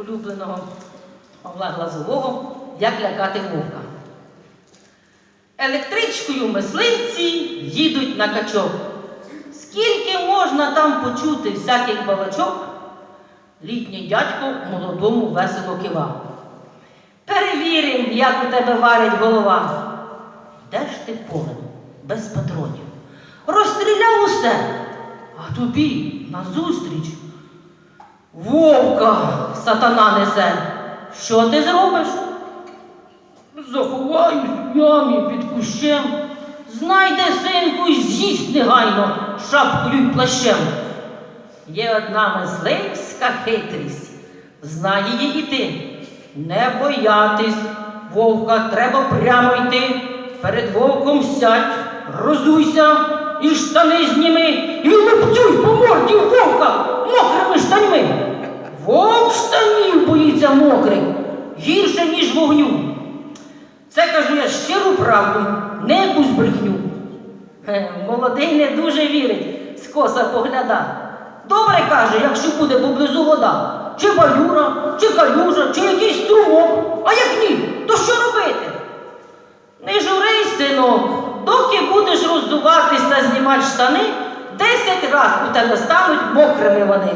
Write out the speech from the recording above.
улюбленого Павла Глазового Як лякати вовка. Електричкою мисливці їдуть на качок. Скільки можна там почути всяких балачок, літній дядько молодому весело кивав. Перевірим, як у тебе варить голова. Де ж ти полем, без патронів? Розстріляв усе, а тобі назустріч. Вовка сатана несе. Що ти зробиш? Заховаюсь в ямі під кущем. Знайде синку і з'їсть негайно шапкою й плащем. Є одна мисливська хитрість. Знає її і ти. Не боятись, вовка треба прямо йти. Перед вовком сядь, розуйся і штани зніми, і лупцюй по штанів боїться мокрих, гірше, ніж вогню. Це кажу я щиру правду, не якусь брехню. Е, Молодий не дуже вірить, скоса погляда. Добре каже, якщо буде поблизу вода, чи баюра, чи калюжа, чи якийсь струмок. А як ні, то що робити? Не журись, синок, доки будеш роздуватись та знімати штани, десять раз у тебе стануть мокрими вони.